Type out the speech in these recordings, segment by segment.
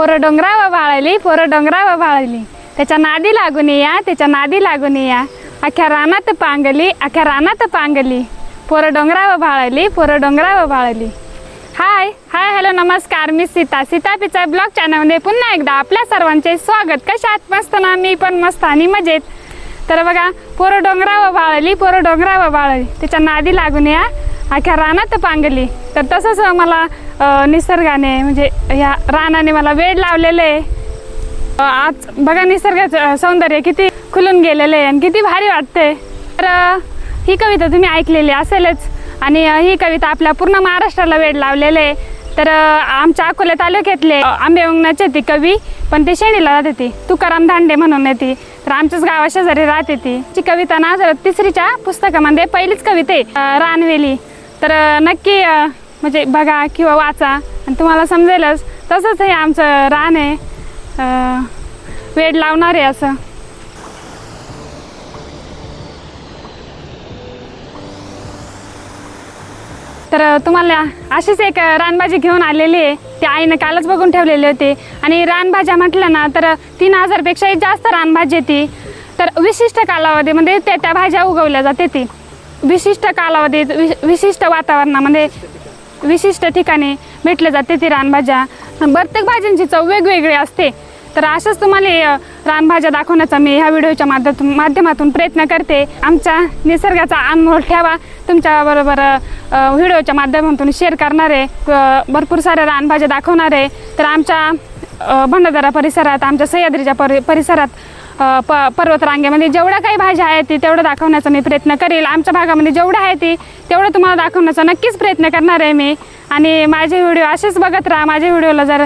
पोरं डोंगरावर बाळाली पोरं डोंगरावर बाळाली त्याच्या नादी लागून या त्याच्या नादी लागून या. अख्ख्या रानात पांगली अख्ख्या रानात पांगली. पोरं डोंगरावर बाळाली पोरं डोंगरावर बाळाली हाय हाय हॅलो नमस्कार. मी सीता. सीता पिचा ब्लॉग चॅनलमध्ये पुन्हा एकदा आपल्या सर्वांचे स्वागत. कशात मस्त ना? मी पण मस्त आणि मजेत. तर बघा पोरं डोंगरावर बाळली पोरं डोंगरावर बाळली त्याच्या नादी लागून या. अख्ख्या रानात पांगली. तर तसंच मला निसर्गाने म्हणजे या रानाने मला वेळ लावलेले आहे. आज बघा निसर्गाचं सौंदर्य किती खुलून गेलेलं आहे आणि किती भारी वाटते तर ही कविता तुम्ही ऐकलेली असेलच आणि ही कविता आपल्या पूर्ण महाराष्ट्राला वेळ लावलेले आहे. तर आमच्या अकोला तालुक्यातले अं, आंबेवंगनाचे ती कवी पण ते शेणीला राहते ती. तुकाराम धांडे म्हणून येते तर आमच्याच गावा शेजारी राहते ती. कविता ना जर तिसरीच्या पुस्तकामध्ये पहिलीच कविता आहे. रानवेली. तर नक्की म्हणजे बघा किंवा वाचा आणि तुम्हाला समजेलच तसंच हे आमचं रान आहे. वेड लावणार आहे असं. तर तुम्हाला अशीच एक रानभाजी घेऊन आलेली आहे. ती आईनं कालच बघून ठेवलेली होती. आणि रानभाज्या म्हटलं ना तर तीन हजारपेक्षाही जास्त रानभाजी आहे ती. तर विशिष्ट कालावधीमध्ये त्या त्या भाज्या उगवल्या जाते ती. विशिष्ट कालावधीत वि विशिष्ट वातावरणामध्ये विशिष्ट ठिकाणी भेटले जाते ती रानभाज्या. प्रत्येक भाज्यांची चव वेगवेगळी असते. तर अशाच तुम्हाला रानभाज्या दाखवण्याचा मी ह्या व्हिडिओच्या माध्यमातून माध्यमातून प्रयत्न करते. आमच्या निसर्गाचा अनमोल ठेवा. तुमच्याबरोबर व्हिडिओच्या माध्यमातून शेअर करणारे भरपूर साऱ्या रानभाज्या दाखवणारे. तर आमच्या भंडारदारा परिसरात आमच्या सह्याद्रीच्या परि परिसरात प पर्वतरांगेमध्ये जेवढ्या काही भाज्या आहेत ती तेवढं दाखवण्याचा मी प्रयत्न करेल. आमच्या भागामध्ये जेवढ्या आहे ती तेवढं तुम्हाला दाखवण्याचा नक्कीच प्रयत्न करणार आहे मी. आणि माझे व्हिडिओ असेच बघत राहा. माझ्या व्हिडिओला जर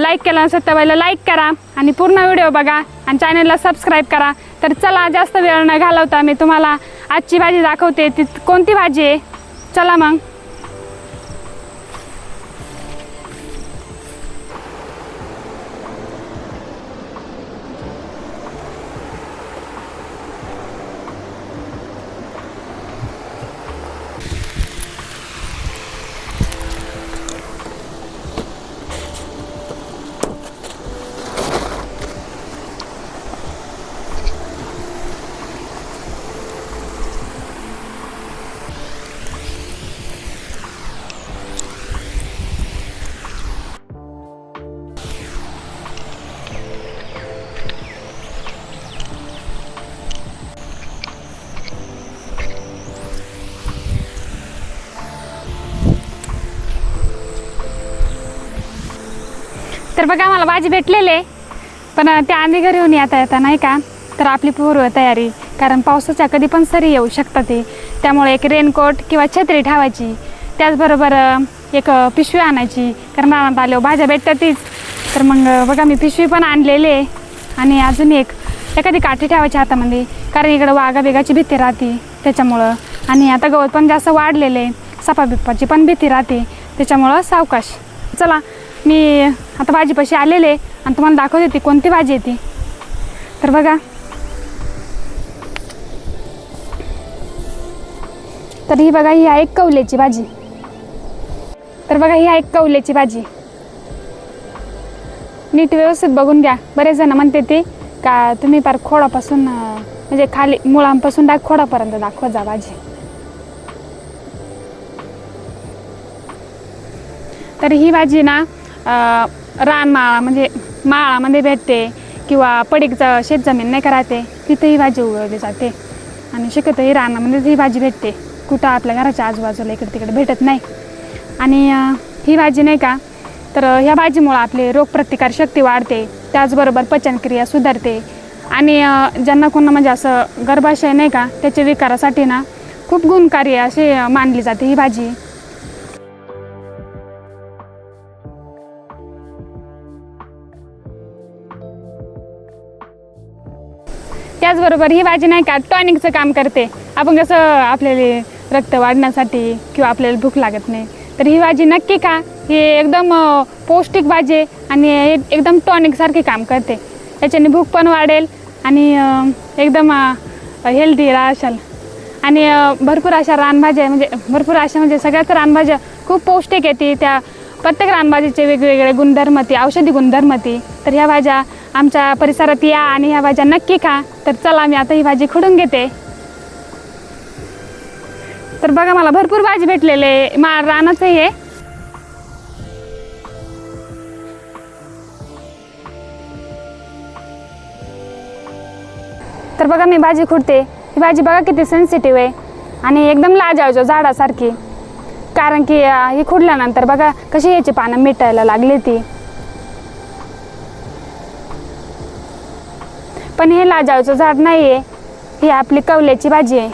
लाईक केलं नसेल तर पहिलं लाईक करा आणि पूर्ण व्हिडिओ बघा आणि चॅनलला सबस्क्राईब करा. तर चला जास्त वेळ न घालवता मी तुम्हाला आजची भाजी दाखवते. ती कोणती भाजी आहे? चला मग. तर बघा आम्हाला भाजी भेटलेले पण त्या आम्ही घरी येऊन येता येता नाही का? तर आपली पूर्व तयारी कारण पावसाच्या कधी पण सरी येऊ शकतात ते. त्यामुळे एक रेनकोट किंवा छत्री ठेवायची. त्याचबरोबर एक पिशवी आणायची. कारण रानात आल्यावर भाज्या भेटतातच. तर मग बघा मी पिशवी पण आणलेली आहे. आणि अजून एक एखादी काठी ठेवायची हातामध्ये. कारण इकडं वाघा बेगाची भीती राहते त्याच्यामुळं. आणि आता गवत पण जास्त वाढलेले सपा बिप्पाची पण भीती राहते. त्याच्यामुळं सावकाश. चला मी आता भाजीपाशी आलेले आणि तुम्हाला दाखवते ती कोणती भाजी आहे ती. तर बघा. तर ही बघा ही आहे एक कवल्याची भाजी. तर बघा ही आहे एक कवल्याची भाजी. नीट व्यवस्थित बघून घ्या. बरेच जण म्हणते ते का तुम्ही पार खोडापासून म्हणजे खाली मुळांपासून डाक खोडापर्यंत दाखवत जा भाजी. तर ही भाजी ना रानमाळा म्हणजे माळामध्ये भेटते किंवा पडीकचं शेतजमीन नाही का राहते तिथे ही भाजी उगवली जाते. आणि शक्यतोही रानामध्येच ही भाजी भेटते. कुठं आपल्या घराच्या आजूबाजूला इकडे तिकडे भेटत नाही. आणि ही भाजी नाही का तर ह्या भाजीमुळं आपली रोगप्रतिकार शक्ती वाढते. त्याचबरोबर पचनक्रिया सुधारते. आणि ज्यांना कोणा म्हणजे असं गर्भाशय नाही का त्याच्या विकारासाठी ना खूप गुणकारी अशी मानली जाते ही भाजी. त्याचबरोबर ही भाजी नाही का टॉनिकचं काम करते. आपण कसं आपल्याला रक्त वाढण्यासाठी किंवा आपल्याला भूक लागत नाही. तर ही भाजी नक्की खा. ही एकदम पौष्टिक भाजी आहे आणि एकदम टॉनिकसारखी काम करते. याच्याने भूक पण वाढेल आणि एकदम हेल्दी राहशाल. आणि भरपूर अशा रानभाज्या म्हणजे भरपूर अशा म्हणजे सगळ्याच रानभाज्या खूप पौष्टिक येते त्या प्रत्येक रानभाजीचे वेगवेगळे गुणधर्म ती औषधी गुणधर्म ती तर ह्या भाज्या आमच्या परिसरात या आणि ह्या भाज्या नक्की खा. तर चला मी आता ही भाजी खुडून घेते. तर बघा मला भरपूर भाजी भेटलेले मा रानाचं हे. तर बघा मी भाजी खुडते. ही भाजी बघा किती सेन्सिटिव्ह आहे. आणि एकदम लाजाळजो झाडासारखी. कारण की हे ही खुडल्यानंतर बघा कशी याची पानं मिटायला लागली ती. पण हे लाजाळचं झाड नाही आहे ही आपली कवल्याची भाजी आहे.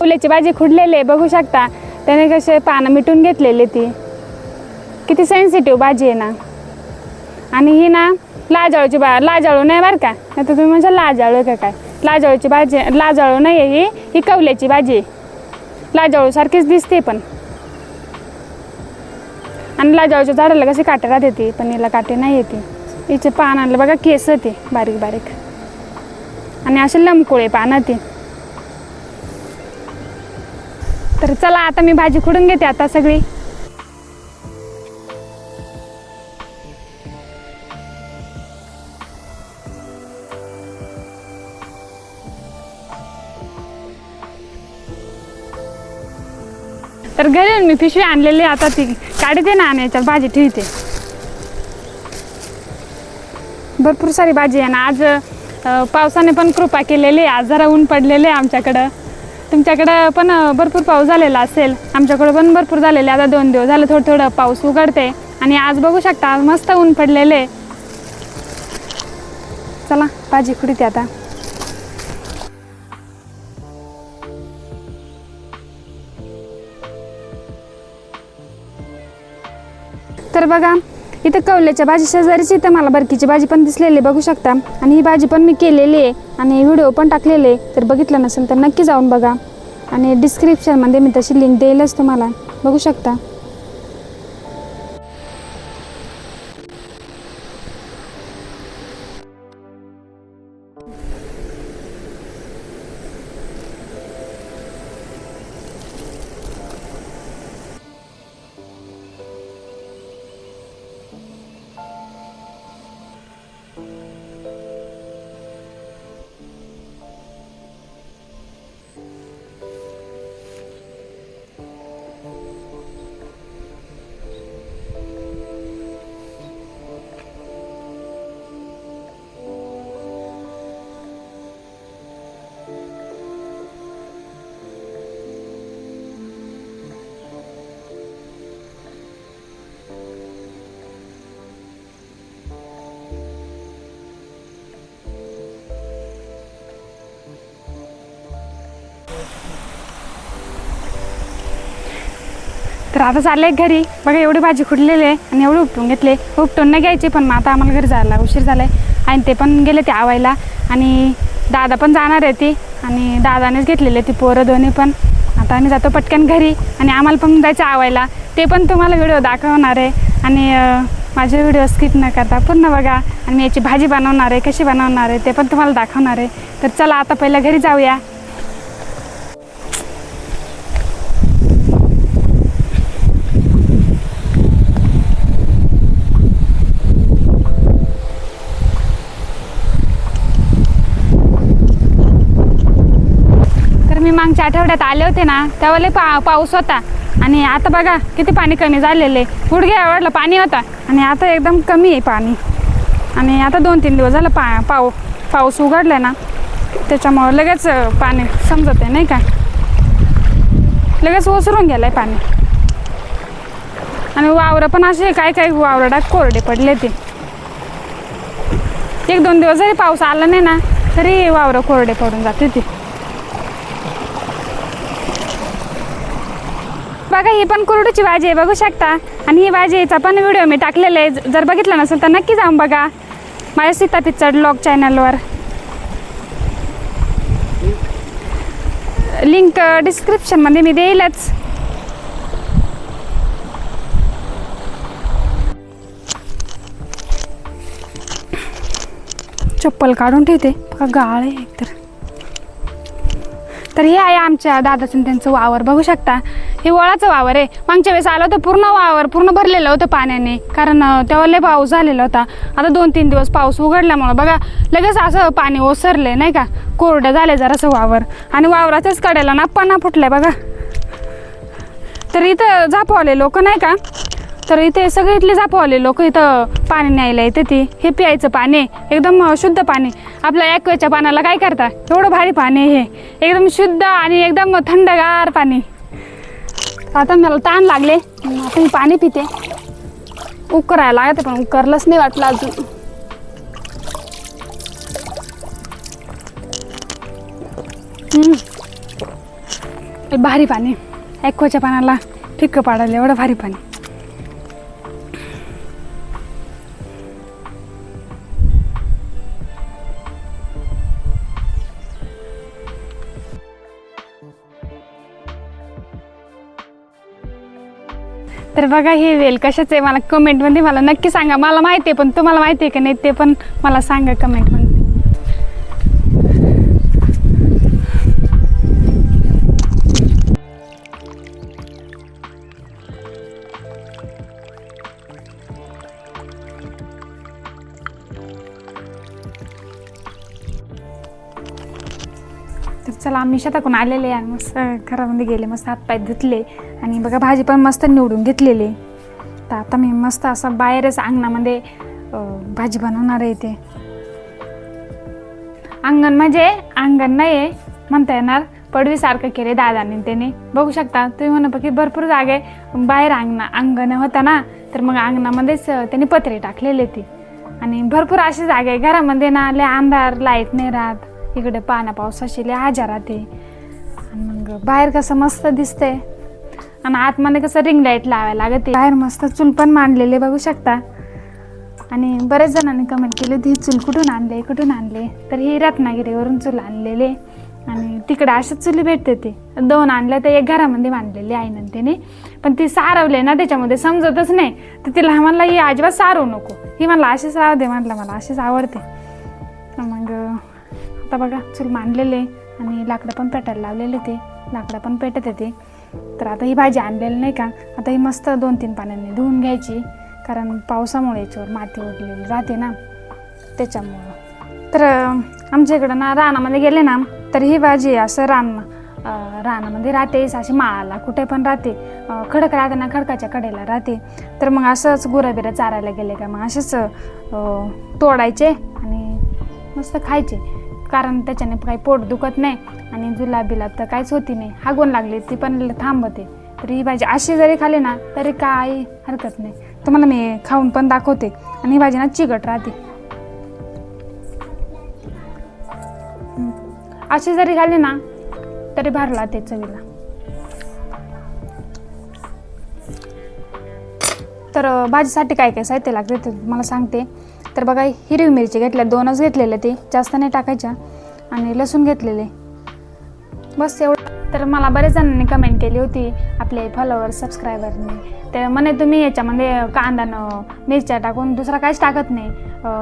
कवल्याची भाजी खुडलेली आहे बघू शकता. त्याने कसे पानं मिटून घेतलेली ती. किती सेन्सिटिव्ह भाजी आहे ना. आणि ही ना लाजाळूची बा लाजाळू नाही बरं का. नाही तर तुम्ही म्हणजे लाजाळू आहे का काय? लाजाळूची भाजी लाजाळू नाही आहे ही ही कवल्याची भाजी आहे. लाजाळूसारखीच दिसते पण. आणि लाजाळूच्या झाडाला कशी काटे राहते ती पण हिला काटे नाही येते. हिचे आणलं बघा केस ते बारीक बारीक. आणि असे लमकुळे पानं ते. तर चला आता मी भाजी खुडून घेते आता सगळी. तर घरी येऊन मी पिशवी आणलेली आता ती. काढते ना आणि याच्यात भाजी ठेवते. भरपूर सारी भाजी आहे ना. आज पावसाने पण कृपा केलेली आहे. आज जरा ऊन पडलेले आहे आमच्याकडं. तुमच्याकडं पण भरपूर पाऊस झालेला असेल. आमच्याकडं पण भरपूर झालेले आता दोन दिवस झालं थोडं थोडं पाऊस उघडते. आणि आज बघू शकता आज मस्त ऊन पडलेले चला भाजी खुडीते आता. तर बघा इथं कवल्याच्या भाजी शेजारीच इथं मला बरकीची भाजी पण दिसलेली आहे, बघू शकता. आणि ही भाजी पण मी केलेली आहे आणि व्हिडिओ पण टाकलेले आहे. तर बघितलं नसेल तर नक्की जाऊन बघा. आणि डिस्क्रिप्शनमध्ये मी तशी लिंक देईलच तुम्हाला. बघू शकता. तर आता चालले घरी. बघा एवढी भाजी खुडलेली आहे आणि एवढी उपटून घेतले. उपटून नाही घ्यायची पण मग आता आम्हाला घरी जायला उशीर झाला आहे आणि ते पण गेले ते आवायला. आणि दादा पण जाणार आहे ती. आणि दादानेच घेतलेले ती पोरं दोन्ही पण. आता आम्ही जातो पटकन घरी. आणि आम्हाला पण जायचं आवायला. ते पण तुम्हाला व्हिडिओ दाखवणार आहे. आणि माझे व्हिडिओ स्किप न करता पूर्ण बघा. आणि मी याची भाजी बनवणार आहे कशी बनवणार आहे ते पण तुम्हाला दाखवणार आहे. तर चला आता पहिल्या घरी जाऊया. मी मागच्या आठवड्यात आले होते ना तेव्हा लय पा पाऊस होता. आणि आता बघा किती पाणी कमी झालेले. गुडघे आवडलं पाणी होता. आणि आता एकदम कमी आहे पाणी. आणि आता दोन तीन दिवस झालं पा पाऊ पाऊस उघडला ना त्याच्यामुळं लगेच पाणी समजत आहे नाही का? लगेच ओसरून गेलं आहे पाणी. आणि वावरं पण असे काय काय वावरं कोरडे पडले ते. एक दोन दिवस जरी पाऊस आला नाही ना तरी वावरं कोरडे पडून जाते ते. बघा ही पण कुरडूची भाजी आहे बघू शकता. आणि ही भाजीचा पण व्हिडिओ मी टाकलेला आहे. जर बघितला नसेल तर नक्की जाऊन बघा. माझ्या सीता पिक्चर ब्लॉग चॅनलवर लिंक डिस्क्रिप्शनमध्ये मी देईलच. चप्पल काढून ठेवते. गाळ आहे एकतर. तर हे आहे आमच्या दादाचं आणि त्यांचं वावर. बघू शकता. हे वळाचं वावर आहे. मागच्या वेळेस आलं होतं पूर्ण वावर पूर्ण भरलेलं होतं पाण्याने. कारण तेव्हा लय पाऊस झालेला होता. आता दोन तीन दिवस पाऊस उघडल्यामुळं बघा लगेच असं पाणी ओसरले नाही का? कोरडं झाले जरासं वावर. आणि वावराच्याच कडेला ना पन्ना फुटलाय बघा. तर इथं झापवाले लोक नाही का? तर इथे सगळे इथले जापवाले लोक इथं पाणी न्यायला येते ती. हे प्यायचं पाणी आहे. एकदम शुद्ध पाणी. आपल्या ॲक्वेच्या पाण्याला काय करता? एवढं भारी पाणी आहे हे. एकदम शुद्ध आणि एकदम थंडगार पाणी. आता मला ताण लागले. आता मी पाणी पिते. उकरायला लागते पण उकरलंच नाही वाटलं अजून. भारी पाणी. ॲक्वाच्या पाण्याला फिक्क पाडायला एवढं भारी पाणी. तर बघा हे वेल कशाचं आहे? मला कमेंटमध्ये मला नक्की सांगा. मला माहिती आहे पण तुम्हाला माहिती आहे का नाही ते पण मला सांगा कमेंटमध्ये. तर चला आम्ही शेताकडून आलेले आहे आणि मस्त घरामध्ये गेले मस्त हातपाय धुतले. आणि बघा भाजी पण मस्त निवडून घेतलेली तर आता मी मस्त असं बाहेरच अंगणामध्ये भाजी बनवणार आहे ते अंगण म्हणजे अंगण नाही आहे म्हणता येणार. पडवीसारखं केले दादाने त्याने. बघू शकता तुम्ही म्हणा की भरपूर जागे बाहेर अंगणा अंगण होता ना तर मग अंगणामध्येच त्याने त्यांनी पत्रे टाकलेले ती. आणि भरपूर अशी जागा आहे. घरामध्ये ना लय अंधार लाइट नाही राहत. इकडे पाण्या पावसाशी लय आजार राहते आणि मग बाहेर कसं मस्त दिसतंय. आणि आतमध्ये कसं रिंग लाइट लावायला लागते. बाहेर मस्त चूल पण मांडलेले बघू शकता. आणि बरेच जणांनी कमेंट केली होती ही चूल कुठून आणले कुठून आणले? तर ही रत्नागिरीवरून चूल आणलेले आणि तिकडे अशाच चुली भेटते ते. दोन आणल्या तर एक घरामध्ये बांधलेली आहे त्याने पण ती सारवले ना त्याच्यामध्ये समजतच नाही. तर तिला म्हणला ही अजिबात सारवू नको. ही म्हणला अशीच राहू दे म्हटलं मला अशीच आवडते. मग आता बघा चूल मांडलेले आणि लाकडं पण पेटायला लावलेले ते. लाकडं पण पेटत येते तर आता ही भाजी आणलेली नाही का? आता ही मस्त दोन तीन पाण्याने धुवून घ्यायची. कारण पावसामुळे याच्यावर माती उडलेली राहते ना. त्याच्यामुळं. तर आमच्या इकडं ना रानामध्ये गेले ना तर ही भाजी असं रान रानामध्ये राहते. अशी माळाला कुठे पण राहते. खडक राहते ना खडकाच्या कडेला राहते. तर मग असंच गुराबिरा चारायला गेले का? मग असेच तोडायचे आणि मस्त खायचे. कारण त्याच्याने काही पोट दुखत नाही आणि जुलाबीला तर काहीच होती नाही. हागून लागली ती पण थांबते तर ही भाजी अशी जरी खाली ना तरी काही हरकत नाही. तुम्हाला मी खाऊन पण दाखवते. आणि ही भाजी ना चिकट राहते. अशी जरी खाली ना तरी भरला ते चवीला. तर भाजीसाठी काय काय साहित्य लागते ते मला सांगते. तर बघा हिरवी मिरची घेतल्या दोनच घेतलेल्या ते जास्त नाही टाकायच्या आणि लसूण घेतलेले. बस एवढं. तर मला बरेच जणांनी कमेंट केली होती आपले फॉलोअर सबस्क्रायबरने तर म्हणे तुम्ही याच्यामध्ये कांदा मिरच्या टाकून दुसरा काहीच टाकत नाही.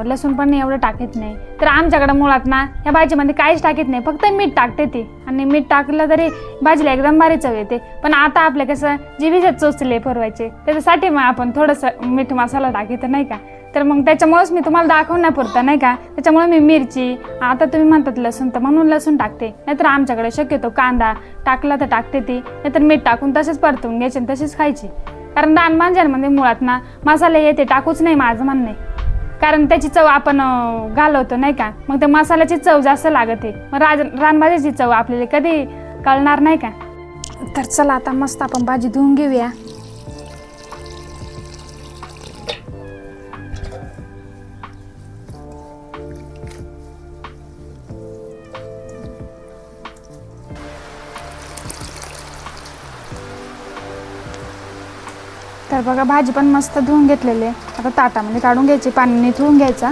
लसूण पण एवढं टाकत नाही. तर आमच्याकडं मुळात ना या भाजीमध्ये काहीच टाकत नाही फक्त मीठ टाकते ती. आणि मीठ टाकलं तरी भाजीला एकदम भारी चव येते. पण आता आपल्या कसं जिभेचे चोचले फरवायचे. त्याच्यासाठी मग आपण थोडंसं मीठ मसाला टाकीत नाही का? तर मग त्याच्यामुळेच मी तुम्हाला दाखवण्यापुरतं नाही का? त्याच्यामुळे मी मिरची आता तुम्ही म्हणतात लसूण तर म्हणून लसूण टाकते. नाहीतर आमच्याकडे शक्यतो कांदा टाकला तर टाकते ती. नाहीतर मीठ टाकून तसेच परतून घ्यायची आणि तशीच खायची. कारण दान मांजांमध्ये मुळात ना मसाले येते टाकूच नाही माझं म्हणणं. आहे कारण त्याची चव आपण घालवतो नाही का? मग त्या मसाल्याची चव जास्त लागते. मग राज रानभाजीची चव आपल्याला कधी कळणार नाही का? तर चला आता मस्त आपण भाजी धुवून घेऊया. तर बघा भाजी पण मस्त धुवून घेतलेली आहे. आता ताटामध्ये काढून घ्यायची पाण्याने धुवून घ्यायचा.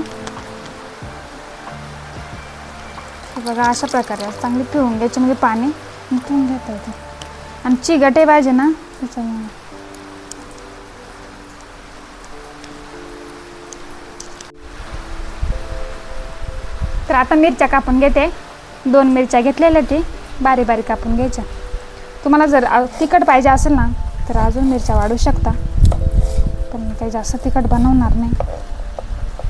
बघा अशा प्रकारे चांगली पिळून घ्यायची म्हणजे पाणी धुवून घेता येते. आणि चिगटे पाहिजे ना त्याच्यामुळे. तर आता मिरच्या कापून घेते. दोन मिरच्या घेतलेल्या ती बारीक बारीक कापून घ्यायच्या. तुम्हाला जर तिखट पाहिजे असेल ना तर अजून मिरच्या वाढू शकता. पण मी काही जास्त तिखट बनवणार नाही.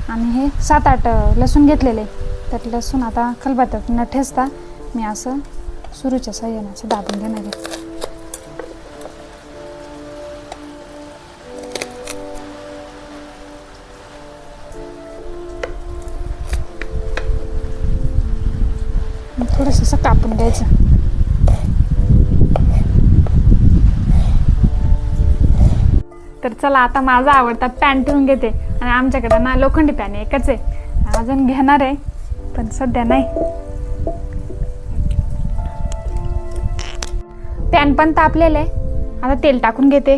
आणि हे सात आठ लसूण घेतलेले. तर लसूण आता खलबत्त्यात न ठेचता मी असं सुरूच्या सहाय्याने असं दाबून घेणार आहे. थोडंसं असं कापून घ्यायचं. तर चला आता माझा आवडता पॅन ठेवून घेते. आणि आमच्याकडे ना लोखंडी पॅन एकच आहे. अजून घेणार आहे पण सध्या नाही. पॅन पण तापलेलं आहे. आता तेल टाकून घेते.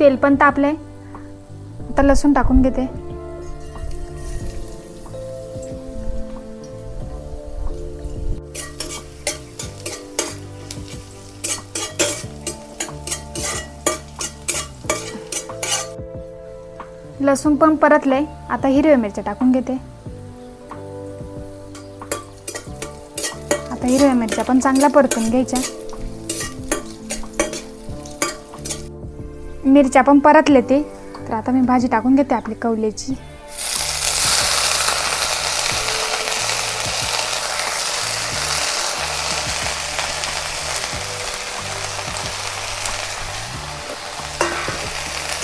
तेल पण तापलंय. आता लसूण टाकून घेते. लसूण पण परतले आता हिरव्या मिरच्या टाकून घेते. आता हिरव्या मिरच्या पण चांगल्या परतून घ्यायच्या. मिरच्या पण परतले ते. तर आता मी भाजी टाकून घेते आपली कवलेची.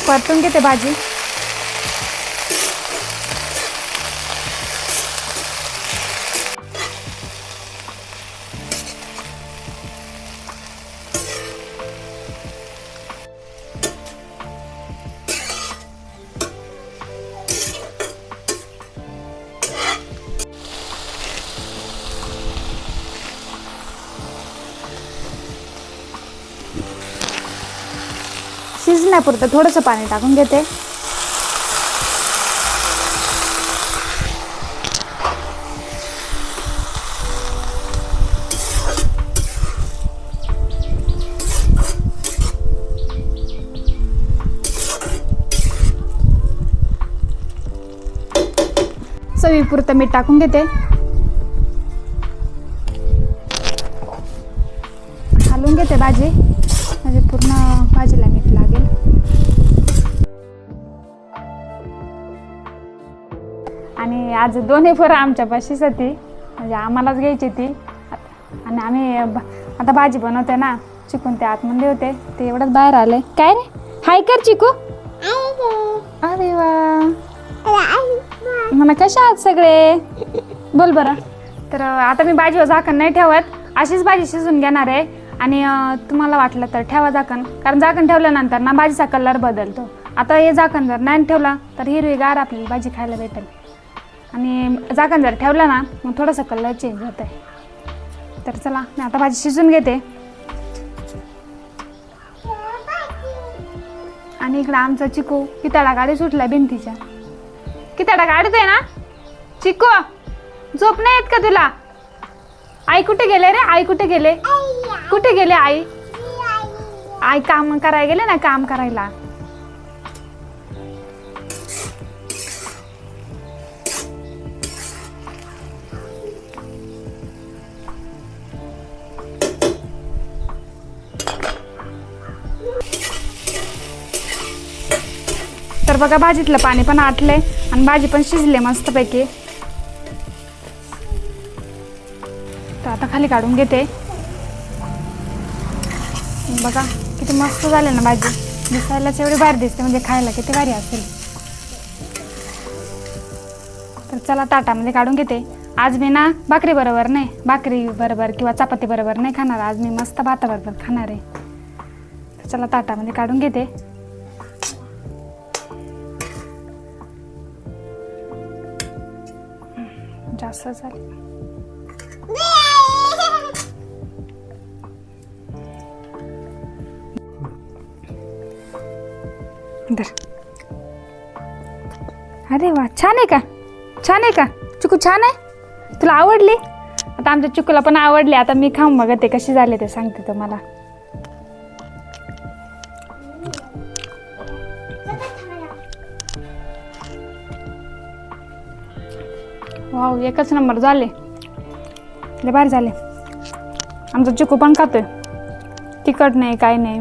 परतून घेते भाजी. पुरतं थोडंसं पाणी टाकून घेते. चवीपुरतं मीठ टाकून घेते. घालून घेते भाजी. म्हणजे पूर्ण भाजीला मीठ लागेल. आणि आज दोन्ही पोरं आमच्या पाशीच होती म्हणजे आम्हालाच घ्यायची ती. आणि आम्ही आता भाजी बनवते ना चिकून ते आतमध्ये होते ते एवढंच बाहेर आले काय रे? हाय कर चिकू. अरे वा. म्हणा कशा आहात सगळे? बोल बरं. तर आता मी भाजीवर झाकण नाही ठेवत. अशीच भाजी शिजून घेणार आहे. आणि तुम्हाला वाटलं तर ठेवा झाकण. कारण झाकण ठेवल्यानंतर ना भाजीचा कलर बदलतो. आता हे झाकण जर नाही ठेवला तर हिरवीगार आपल्याला भाजी खायला भेटेल. आणि झाकण जर ठेवलं ना मग थोडंसं कलर चेंज होत आहे तर चला मी आता भाजी शिजून घेते. आणि इकडं आमचा चिकू किताडा गाडी सुटला भिंतीच्या. किताडा गाडीत ना? चिकू झोप नाही येत का तुला? आई कुठे गेले रे? आई कुठे गेले? कुठे गेले आई? आई काम करायला गेले ना काम करायला? तर बघा भाजीतलं पाणी पण आटलंय आणि भाजी पण शिजले मस्तपैकी. खाली काढून घेते. बघा किती मस्त झाले ना भाजी. दिसायलाच एवढी भारी दिसते म्हणजे खायला किती भारी असेल. तर चला ताटामध्ये काढून घेते. आज मी ना भाकरी बरोबर नाही भाकरी बरोबर किंवा चपाती बरोबर नाही खाणार. आज मी मस्त भाताबरोबर खाणार आहे. तर चला ताटामध्ये काढून घेते. जास्त झाले. इधर अरे वा छान आहे का? छान आहे का? चिकू छान आहे? तुला आवडली? आता आमच्या चिकूला पण आवडली. आता मी खाऊ मग बघते कशी झाले ते सांगते तुम्हाला वाव एकच नंबर झाले. लय बाहेर झाले. आमचं चिकू पण खातोय. तिखट नाही काय नाही.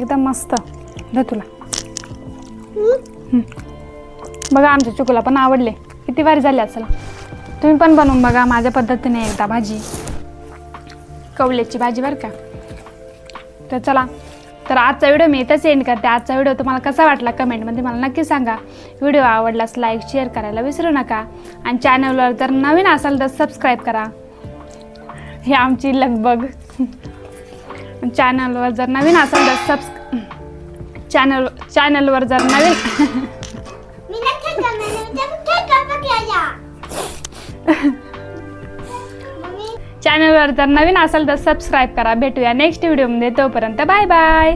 एकदम मस्त. दे तुला. बघा आमच्या चुकूला पण आवडले. किती वारी झाले असेल तुम्ही पण बनवून बघा माझ्या पद्धतीने एकदा भाजी. कवल्याची भाजी बरं का. तर चला. तर आजचा व्हिडिओ मी इथंच एंड करते. आजचा व्हिडिओ तुम्हाला कसा वाटला कमेंटमध्ये मला नक्की सांगा. व्हिडिओ आवडलास लाईक शेअर करायला विसरू नका. आणि चॅनलवर जर नवीन असाल तर सबस्क्राईब करा. ही आमची लगबग. चॅनलवर जर नवीन असाल तर सबस् चॅनल चॅनलवर जर नवीन चॅनलवर जर नवीन असाल तर सबस्क्राईब करा भेटूया नेक्स्ट व्हिडिओमध्ये तोपर्यंत बाय बाय